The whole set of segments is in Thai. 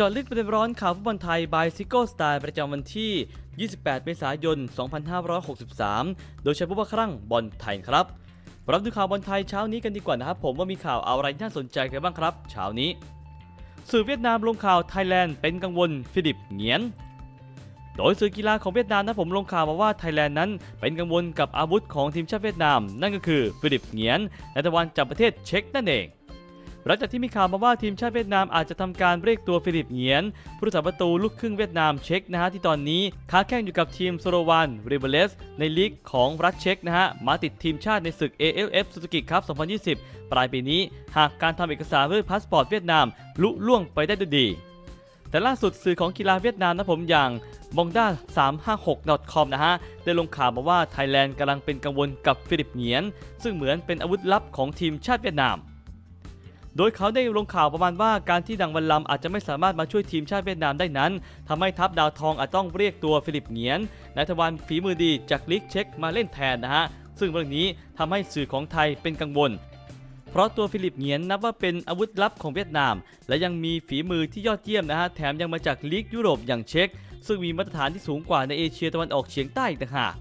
จอดลึกประเด็นร้อนข่าวฟุตบอลไทยบายซิโก้สไตล์ประจำวันที่ 28 เมษายน 2563 โดยใช้ผู้ว่าครั่งบอลไทยครับ รับดูข่าวบอลไทยเช้านี้กันดีกว่านะครับ ผมว่ามีข่าวอะไรน่าสนใจกันบ้างครับ เช้านี้ สื่อเวียดนามลงข่าวไทยแลนด์เป็นกังวลฟิลิปเงียน โดยสื่อกีฬาของเวียดนามนะผมลงข่าวมาว่าไทยแลนด์นั้นเป็นกังวลกับอาวุธของทีมชาติเวียดนาม นั่นก็คือฟิลิปเงียนในตะวันจากประเทศเช็กนั่นเอง หลังจากที่มีข่าวมาว่าทีมชาติเวียดนามอาจจะทำการเรียกตัวฟิลิปเหงียน ผู้รักษาประตูลูกครึ่งเวียดนามเช็กนะฮะที่ตอนนี้ค้าแข่งอยู่กับทีมโซโลวันริเบเลสในลีกของรัฐเช็กนะฮะมาติดทีมชาติในศึก AFF Suzuki Cup 2020 ปลายปีนี้ หากการทำเอกสารเรื่องพาสปอร์ตเวียดนามลุล่วงไปได้ด้วยดีแต่ล่าสุดสื่อของกีฬาเวียดนามนะผมอย่างบองด้า 356 com นะฮะ ได้ลงข่าวมาว่าไทยแลนด์กำลังเป็นกังวลกับฟิลิปเหงียน ซึ่งเหมือนเป็นอาวุธลับของทีมชาติเวียดนาม โดยเขาได้ลงข่าวประมาณว่าการที่ดังวันลำอาจจะไม่สามารถมาช่วยทีมชาติเวียดนามได้นั้นทำให้ทัพดาวทองอาจต้องเรียกตัวฟิลิปเหงียนนายทวารฝีมือดีจากลีกเช็กมาเล่นแทนนะฮะซึ่งเรื่องนี้ทำให้สื่อของไทยเป็นกังวลเพราะตัวฟิลิปเหงียนนับว่าเป็นอาวุธลับของเวียดนาม และยังมีฝีมือที่ยอดเยี่ยมนะฮะแถมยังมาจากลีกยุโรปอย่างเช็กซึ่งมีมาตรฐานที่สูงกว่าในเอเชียตะวันออกเฉียงใต้อีกต่างหาก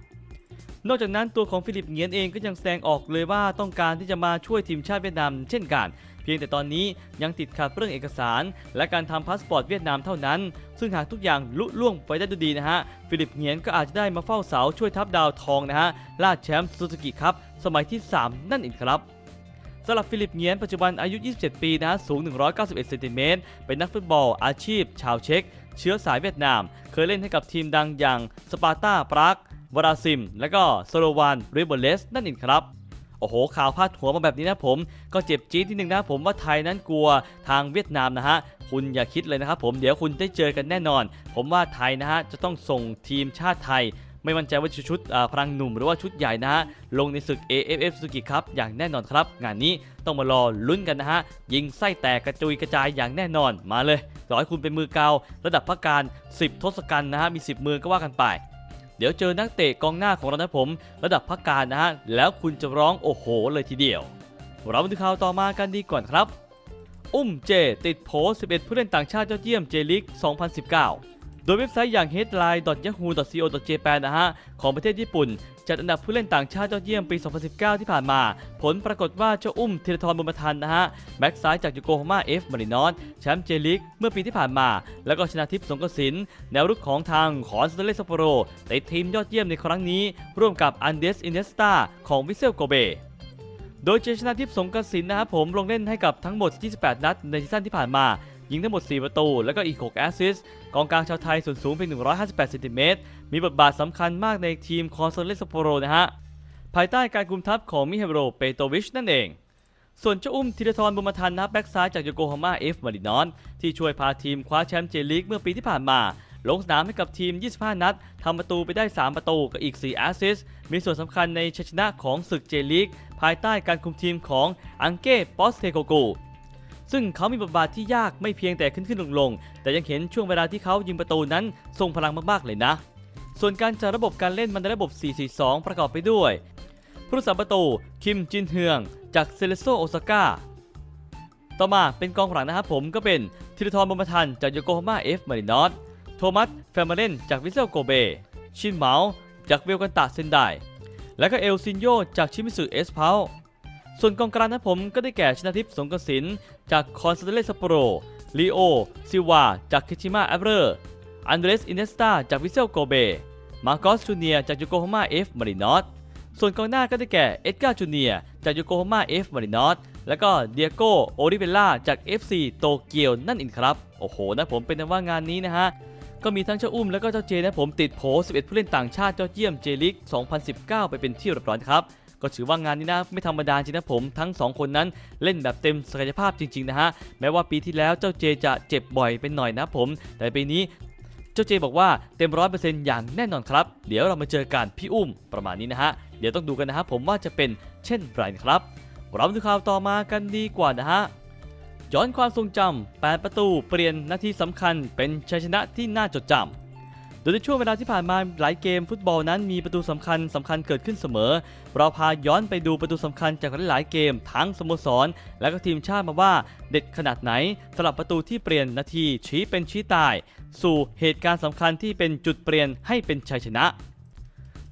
นอกจากนั้นตัวของฟิลิปเหงียนเองก็ยังแสดงออกเลยว่าต้องการที่จะมาช่วยทีมชาติเวียดนามเช่นกัน พียงแต่ตอนนี้ยังติดขัดเรื่องเอกสาร และการทำพาสปอร์ตเวียดนามเท่านั้น ซึ่งหากทุกอย่างลุล่วงไปได้ดีนะฮะ ฟิลิปเหงียนก็อาจจะได้มาเฝ้าเสาช่วยทัพดาวทองนะฮะล่าแชมป์ซูซูกิครับสมัยที่ 3 นั่นเองครับสำหรับฟิลิปเงียนปัจจุบันอายุ 27 ปีนะฮะสูง 191เซนติเมตรเป็นนักฟุตบอลอาชีพ ชาวเช็ก เชื้อสายเวียดนาม เคยเล่นให้กับทีมดังอย่างสปาร์ตาปรากวราซิม และก็โซโลวานริเบเลสนั่นเองครับ โอ้โหข่าวพาดหัวมาแบบนี้นะผม ก็เจ็บจี๊ดทีหนึ่งนะผมว่าไทยนั้นกลัวทางเวียดนามนะฮะคุณอย่าคิดเลยนะครับผมเดี๋ยวคุณได้เจอกันแน่นอน ผมว่าไทยนะฮะจะต้องส่งทีมชาติไทยไม่มั่นใจว่าชุดอ่าพลังหนุ่มหรือว่าชุดใหญ่นะฮะลงในศึก AFF Suzuki ครับอย่างแน่นอนครับ งานนี้ต้องมารอลุ้นกันนะฮะ ยิงไส้แตกกระจุยกระจายอย่างแน่นอนมาเลยต่อให้คุณเป็นมือเการะดับพักการ 10 ทศกัณฐ์นะฮะมี 10 มือก็ว่ากันไป เดี๋ยวเจอนักเตะกองหน้าของเรานะผม ระดับพักการนะฮะแล้วคุณจะร้องโอ้โหเลยทีเดียว เรามาดูข่าวต่อมากันดีก่อนครับ อุ้มเจ ติดโผ11ผู้เล่นต่างชาติยอดเยี่ยมเจลิก 2019 โดยเว็บไซต์อย่าง headline.yahoo.co.jp นะฮะของประเทศญี่ปุ่น จัดอันดับผู้เล่นต่างชาติยอดเยี่ยมปี 2019 ที่ผ่านมา ผลปรากฏว่าเจ้าอุ้มธีรทรบุญมาทันนะฮะแบ็กซ้ายจากยูโกฮาม่าเอฟมารินอสแชมป์เจลิกเมื่อปีที่ผ่านมา แล้วก็ชนะทิพย์สงกระสินแนวรุกของทางขอนสเตเลสโปโรติดทีมยอดเยี่ยมในครั้งนี้ ร่วมกับอันเดสอินเนสตาของวิเซลโกเบโดยเจชนะทิพย์สงกระสินนะครับผมลงเล่นให้กับทั้งหมด 28 นัดในซีซั่นที่ผ่านมา ยิงทั้งหมด 4 ประตู แล้วก็อีก 6 แอสซิสต์กองกลางชาวไทยส่วนสูงเพียง 158เซนติเมตร มีบทบาทสำคัญมากในทีมคอนโซเลสโปโรนะฮะ ภายใต้การคุมทัพของมิเฮโรเปโตวิชนั่นเอง ส่วนเจ้าอุ้มธีรทรบุญมาทันนะแบ็กซ้ายจากโยโกฮาม่าเอฟมารินอสที่ช่วยพาทีมคว้าแชมป์เจลีกเมื่อปีที่ผ่านมา ลงสนามให้กับทีม 25 นัดทำประตูไปได้ 3 ประตูกับอีก 4 แอสซิสต์มีส่วนสำคัญในชัยชนะของศึกเจลีกภายใต้การคุมทีมของอังเก้ปอสเทโกโก ซึ่งเขามีบทบาทที่ยากไม่เพียงแต่ขึ้นขึ้นลงลงแต่ยังเห็นช่วงเวลาที่เขายิงประตูนั้นทรงพลังมากๆเลยนะ ส่วนการจัดระบบการเล่นมันในระบบ 4-4-2 ประกอบไปด้วยผู้รักษาประตูคิมจินเฮืองจากเซเลโซโอซาก้าต่อมาเป็นกองหลังนะครับผมก็เป็นธีรทรบุญมทันจากโยโกฮาม่าเอฟมารินอสโทมัสแฟมาเลนจากวิเซลโกเบ ชินเหมาจากเวลกันตาเซนไดและก็เอลซินโยจากชิมิสึเอสเพาส่วนกองกลางนะผมก็ได้แก่ชนาทิพย์สงกระสิน จากคอนสเตเลสโปโรลีโอซิวาจากคิชิมะแอเบอร์อันเดรสอินเนสตาจากวิเซลโกเบ มาร์กอสจูเนียจากโยโกฮาม่าเอฟมารินอสส่วนกองหน้าก็ได้แก่เอ็ดการ์จูเนียจากโยโกฮาม่าเอฟมารินอสแล้วก็เดียโกโอริเบล่าจาก FC โตเกียวนั่นเองครับ โอ้โหนะผมเป็นว่างานนี้นะฮะ ก็มีทั้งเจ้าอุ้มแล้วก็เจ้าเจนะผมติดโผ11ผู้เล่นต่างชาติยอดเยี่ยมเจลิก 2019 ไปเป็นที่เรียบร้อยครับ ก็ถือว่างานนี้นะไม่ธรรมดาจริงนะผมทั้ง 2 คนนั้นเล่นแบบเต็มศักยภาพจริงๆนะฮะแม้ว่าปีที่แล้วเจ้าเจจะเจ็บบ่อยเป็นหน่อยนะผม แต่ปีนี้เจ้าเจบอกว่าเต็มร้อยเปอร์เซ็นต์อย่างแน่นอนครับ เดี๋ยวเรามาเจอกันพี่อุ้มประมาณนี้นะฮะ เดี๋ยวต้องดูกันนะครับผมว่าจะเป็นเช่นไรครับ เรามาดูข่าวต่อมากันดีกว่านะฮะ ย้อนความทรงจำ8ปประตูเปลี่ยนนาทีสำคัญเป็นชัยชนะที่น่าจดจำ ดยในช่วงเวลาที่ผ่านมาหลายเกมฟุตบอลนั้นมีประตูสำคัญสำคัญเกิดขึ้นเสมอ เราพาย้อนไปดูประตูสำคัญจากหลายๆเกมทั้งสโมสร และก็ทีมชาติมาว่าเด็ดขนาดไหนสำหรับประตูที่เปลี่ยนนาทีชี้เป็นชี้ตาย สู่เหตุการณ์สำคัญที่เป็นจุดเปลี่ยนให้เป็นชัยชนะ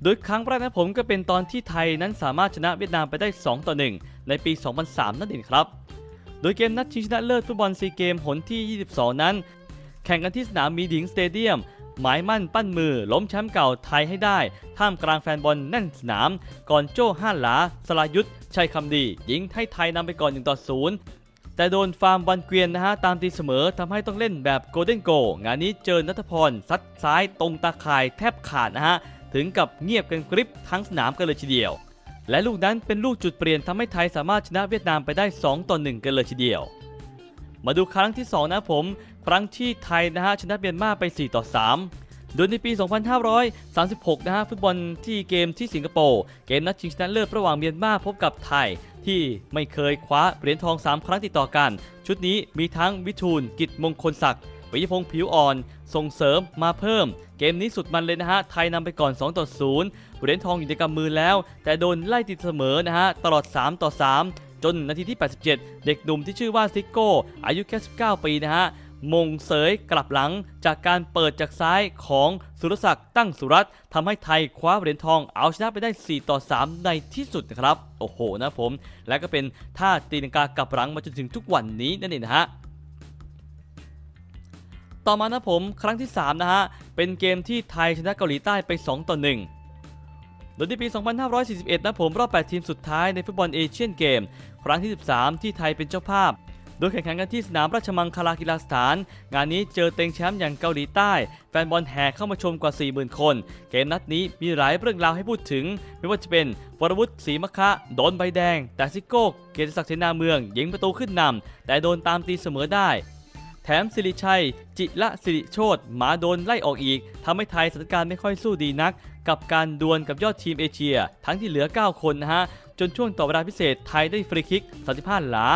โดยครั้งแรกนะผมก็เป็นตอนที่ไทยนั้นสามารถชนะเวียดนามไปได้ 2 ต่อ 1 ในปี 2003 นั่นเองครับ โดยเกมนัดชิงชนะเลิศฟุตบอลซีเกมหนที่ 22 นั้น แข่งกันที่สนามมีดิงสเตเดียม หมายมั่นปั้นมือล้มแชมป์เก่าไทยให้ได้ ท่ามกลางแฟนบอลแน่นสนาม ก่อนโจ้ห้าหลา สลายุทธชัยคำดี ยิงให้ไทยนำไปก่อน1ต่อ0แต่โดนฟาร์มวันเกวียนนะฮะ ตามตีเสมอทำให้ต้องเล่นแบบโกลเด้นโก งานนี้เจอนัทพรซัดซ้ายตรงตาข่ายแทบขาดนะฮะ ถึงกับเงียบกันกริบทั้งสนามกันเลยทีเดียว และลูกนั้นเป็นลูกจุดเปลี่ยนทำให้ไทยสามารถชนะเวียดนามไปได้ 2 ต่อ 1 กันเลยทีเดียว มาดูครั้งที่ 2 นะผม ครั้งที่ไทยนะฮะชนะเมียนมาไป 4 ต่อ 3 โดยในปี 2536 นะฮะฟุตบอลที่เกมที่สิงคโปร์เกมนัดชิงชนะเลิศระหว่างเมียนมาพบกับไทย ที่ไม่เคยคว้าเหรียญทอง 3 ครั้งติดต่อกัน ชุดนี้มีทั้งวิทูล กิจมงคลศักดิ์วิยพงษ์ผิวอ่อน ส่งเสริมมาเพิ่ม เกมนี้สุดมันเลยนะฮะ ไทยนำไปก่อน 2 ต่อ 0 เหรียญทองอยู่ในกำมือแล้ว แต่โดนไล่ติดเสมอนะฮะ ตลอด 3 ต่อ 3 จนนาทีที่ 87 เด็กหนุ่มที่ชื่อว่าซิโก้ อายุแค่ 19 ปีนะฮะ มงเสยกลับหลังจากการเปิดจากซ้ายของสุรศักดิ์ตั้งสุรัตน์ทำให้ไทยคว้าเหรียญทองเอาชนะไปได้ 4 ต่อ 3 ในที่สุดนะครับ โอ้โหนะผม และก็เป็นท่าตีลังกากลับหลังมาจนถึงทุกวันนี้นั่นเองนะฮะต่อมานะผมครั้งที่ 3 นะฮะ เป็นเกมที่ไทยชนะเกาหลีใต้ไป 2 ต่อ 1 โดยในปี 2541 นะผมรอบ 8 ทีมสุดท้ายในฟุตบอลเอเชียนเกม ครั้งที่ 13 ที่ไทยเป็นเจ้าภาพ โดยแข่งขันกันที่สนามราชมังคลากีฬาสถาน งานนี้เจอเต็งแชมป์อย่างเกาหลีใต้ แฟนบอลแห่เข้ามาชมกว่า 40,000 คน เกมนัดนี้มีหลายเรื่องราวให้พูดถึง ไม่ว่าจะเป็นวรวุฒิศรีมะคะโดนใบแดง แต่ซิโก้เกียรติศักดิ์เสนาเมืองยิงประตูขึ้นนำแต่โดนตามตีเสมอได้แถมสิริชัย จิละสิริโชตหมาโดนไล่ออกอีกทำให้ไทยสถานการณ์ไม่ค่อยสู้ดีนัก กับการดวลกับยอดทีมเอเชีย ทั้งที่เหลือ 9 คนนะฮะ จนช่วงต่อเวลาพิเศษไทยได้ฟรีคิก 35 หลา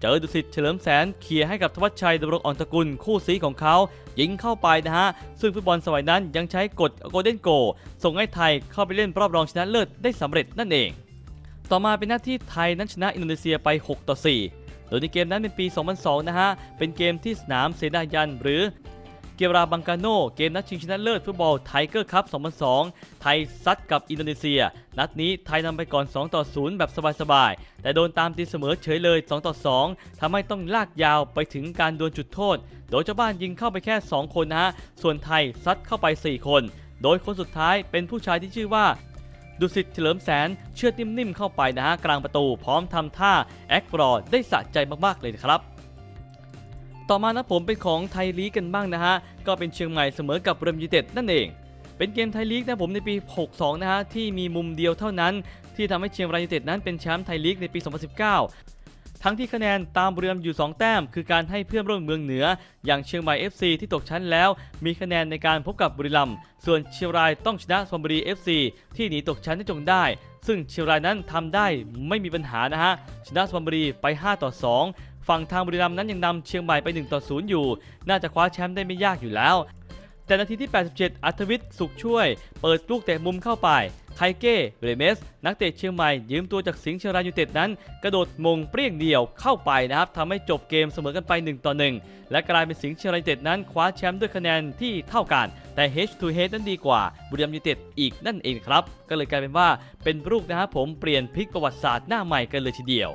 เจอดุสิตเฉลิมแสนเคลียร์ให้กับธวัชชัยดำรงอ่อนตระกุลคู่ซีของเขา ยิงเข้าไปนะฮะ ซึ่งฟุตบอลสมัยนั้นยังใช้กฎโกลเด้นโก ส่งให้ไทยเข้าไปเล่นรอบรองชนะเลิศได้สำเร็จนั่นเอง ต่อมาเป็นหน้าที่ไทยนั้นชนะอินโดนีเซียไป 6 ต่อ 4 โดยในเกมนั้นเป็นปี 2002 นะฮะ เป็นเกมที่สนามเซนายันหรือ เกียราบังกาโนเกมนัดชิงชนะเลิศฟุตบอลไทเกอร์คัพ 2002 ไทยซัดกับอินโดนีเซีย นัดนี้ไทยนำไปก่อน 2 ต่อ 0 แบบสบายๆ แต่โดนตามตีเสมอเฉยเลย 2 ต่อ 2ทำให้ต้องลากยาวไปถึงการดวลจุดโทษ โดยเจ้าบ้านยิงเข้าไปแค่ 2 คนนะฮะ ส่วนไทยซัดเข้าไป 4 คน โดยคนสุดท้ายเป็นผู้ชายที่ชื่อว่าดุสิตเฉลิมแสนเชือดนิ่มๆเข้าไปนะฮะกลางประตูพร้อมทำท่าแอคฟรอได้สะใจมากๆเลยครับ ต่อมานะผมเป็นของไทยลีกกันบ้างนะฮะ ก็เป็นเชียงใหม่เสมอกับเรมยูเต็ดนั่นเอง เป็นเกมไทยลีกนะผมในปี 62 นะฮะ ที่มีมุมเดียวเท่านั้น ที่ทำให้เชียงรายยูไนเต็ดนั้นเป็นแชมป์ไทยลีกในปี 2019 ทั้งที่คะแนนตามเรือมอยู่ 2 แต้ม คือการให้เพื่อนร่วมเมืองเหนือ อย่างเชียงใหม่ FC ที่ตกชั้นแล้ว มีคะแนนในการพบกับบุรีรัมย์ส่วนเชียงรายต้องชนะสมบุรี FC ที่หนีตกชั้นให้จงได้ซึ่งเชียงรายนั้นทำได้ไม่มีปัญหานะฮะ ชนะสมบุรีไป 5 ต่อ 2 ฝั่งทางบุรีรัมย์นั้นยังนำเชียงใหม่ไป1ต่อ0อยู่ น่าจะคว้าแชมป์ได้ไม่ยากอยู่แล้ว แต่นาทีที่ 87 อัธวิทย์สุขช่วย เปิดลูกเตะมุมเข้าไปไคเก้เรเมส นักเตะเชียงใหม่ ยืมตัวจากสิงห์เชียงรายยูเต็ดนั้น กระโดดมงเปรี้ยงเดียวเข้าไปนะครับทำให้จบเกมเสมอกันไป 1 ต่อ 1 และกลายเป็นสิงห์เชียงรายยูเต็ดนั้นคว้าแชมป์ด้วยคะแนนที่เท่ากัน แต่ H to H นั้นดีกว่าบุรีรัมย์ยูเต็ดอีกนั่นเองครับ ก็เลยกลายเป็นว่าเป็นลูกนะครับผมเปลี่ยนพลิกประวัติศาสตร์หน้าใหม่กันเลยทีเดียว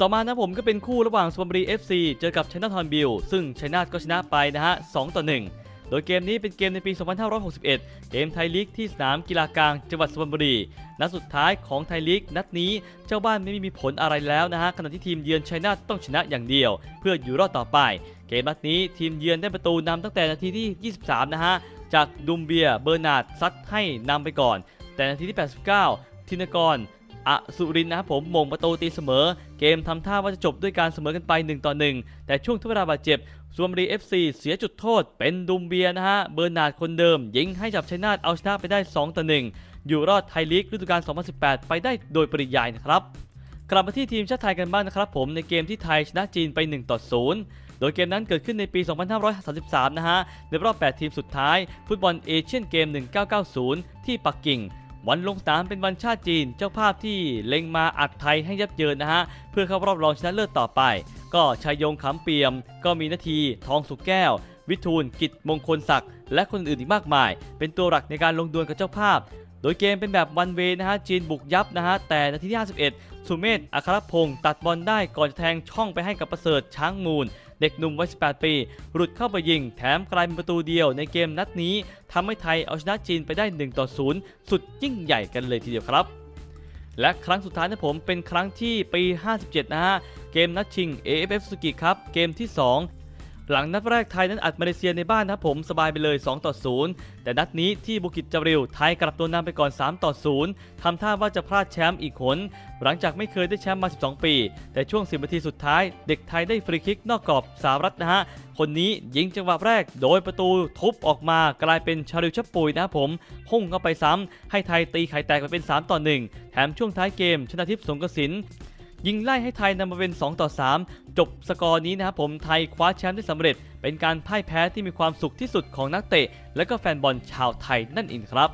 ต่อมานะผมก็เป็นคู่ระหว่างสุพรรณบุรี FC เจอกับชัยนาทอนบิลซึ่งชัยนาทก็ชนะไปนะฮะ2ต่อ1 โดยเกมนี้เป็นเกมในปี 2561 เกมไทยลีกที่สนามกีฬากลางจังหวัดสุพรรณบุรีนัดสุดท้ายของไทยลีกนัดนี้เจ้าบ้านไม่มีผลอะไรแล้วนะฮะขณะที่ทีมเยือนชัยนาทต้องชนะอย่างเดียว เพื่ออยู่รอดต่อไป เกมนัดนี้ทีมเยือนได้ประตูนำตั้งแต่นาทีที่ 23 นะฮะจากดุมเบียเบอร์นาดซัดให้นำไปก่อน แต่นาทีที่ 89 ธินกร อสุรินนะครับผมมงประตูตีเสมอ เกมทำท่าว่าจะจบด้วยการเสมอกันไป 1 ต่อ 1 แต่ช่วงทดเวลาบาดเจ็บสุวรรณบุรีเสียจุดโทษ เป็นดุมเบียนะฮะเบอร์นาดคนเดิม ยิงให้จับชัยนาทเอาชนะไปได้ 2 ต่อ 1 อยู่รอดไทยลีกฤดูกาล 2018 ไปได้โดยปริยายนะครับกลับมาที่ทีมชาติไทยกันบ้างนะครับผมในเกมที่ไทยชนะจีนไป 1 ต่อ 0 โดยเกมนั้นเกิดขึ้นในปี 2533 นะฮะในรอบ 8 ทีมสุดท้าย ฟุตบอลเอเชียนเกม 1990 ที่ปักกิ่ง วันลงสนามเป็นวันชาติจีน เจ้าภาพที่เล็งมาอัดไทยให้ยับเยินนะฮะ เพื่อเข้ารอบรองชนะเลิศต่อไป ก็ชัยยงขำเปียม ก็มีนาทีทองสุกแก้ว วิทูลกิจมงคลศักดิ์และคนอื่นอีกมากมาย เป็นตัวหลักในการลงดวลกับเจ้าภาพ โดยเกมเป็นแบบวันเวนะฮะจีนบุกยับนะฮะแต่นาทีที่51สุเมธอัครพงศ์ตัดบอลได้ก่อนจะแทงช่องไปให้กับประเสริฐช้างมูล เด็กหนุ่มวัย 18 ปี หลุดเข้าไปยิง แถมกลายเป็นประตูเดียวในเกมนัดนี้ทำให้ไทยเอาชนะจีนไปได้ 1 ต่อ 0 สุดยิ่งใหญ่กันเลยทีเดียวครับ และครั้งสุดท้ายนะผมเป็นครั้งที่ปี 57 นะฮะ เกมนัดชิง AFF Suzuki ครับ เกมที่ 2 หลังนัดแรกไทยนั้นอัดมาเลเซียในบ้านนะครับผมสบายไปเลย 2 ต่อ 0 แต่นัดนี้ที่บุกิจจาริวไทยกลับตัวนำไปก่อน 3 ต่อ 0ทำท่าว่าจะพลาดแชมป์อีกหนหลังจากไม่เคยได้แชมป์มา 12 ปี แต่ช่วง 10 นาทีสุดท้าย เด็กไทยได้ฟรีคิกนอกกรอบสหรัฐนะฮะ คนนี้ยิงจังหวะแรกโดยประตูทุบออกมากลายเป็นชาริวชับปุยนะครับผมพุ่งเข้าไปซ้ำให้ไทยตีไข่แตกไปเป็น 3 ต่อ 1 แถมช่วงท้ายเกมชนะทิพย์สงกระสิน ยิงไล่ให้ไทยนำมาเป็น 2 ต่อ 3 จบสกอร์นี้นะครับผมไทยคว้าแชมป์ได้สำเร็จ เป็นการพ่ายแพ้ที่มีความสุขที่สุดของนักเตะ และก็แฟนบอลชาวไทยนั่นเองครับ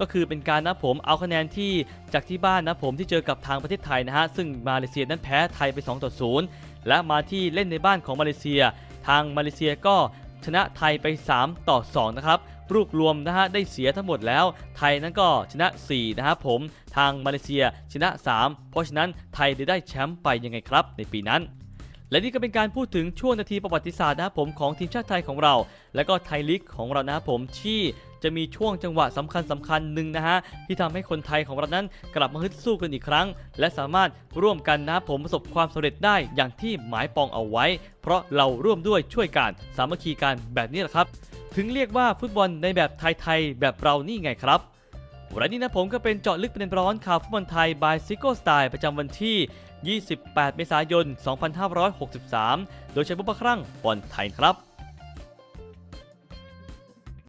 ก็คือเป็นการนะผมเอาคะแนนที่จากที่บ้านนะผมที่เจอกับทางประเทศไทยนะฮะซึ่งมาเลเซียนั้นแพ้ไทยไป 2 ต่อ 0 และมาที่เล่นในบ้านของมาเลเซีย ทางมาเลเซียก็ชนะไทยไป 3 ต่อ 2 นะครับ รวบรวมนะฮะได้เสียทั้งหมดแล้ว ไทยนั้นก็ชนะ4นะครับผมทางมาเลเซียชนะ 3 เพราะฉะนั้นไทยได้แชมป์ไปยังไงครับในปีนั้น และนี่ก็เป็นการพูดถึงช่วงนาทีประวัติศาสตร์นะผมของทีมชาติไทยของเรา และก็ไทยลีกของเรานะครับผมที่จะมีช่วงจังหวะสำคัญสำคัญหนึ่งนะฮะที่ทำให้คนไทยของเรานั้นกลับมาฮึดสู้กันอีกครั้ง และสามารถร่วมกันนะผมประสบความสำเร็จได้อย่างที่หมายปองเอาไว้ เพราะเราร่วมด้วยช่วยกันสามัคคีกันแบบนี้แหละครับ ถึงเรียกว่าฟุตบอลในแบบไทยๆแบบเรานี่ไงครับ วันนี้นะผมก็เป็นเจาะลึกประเด็นร้อนข่าวฟุตบอลไทยบายซิโก้สไตล์ประจำวันที่ 28 เมษายน 2563 โดยใช้บุปครั่งบอลไทยครับ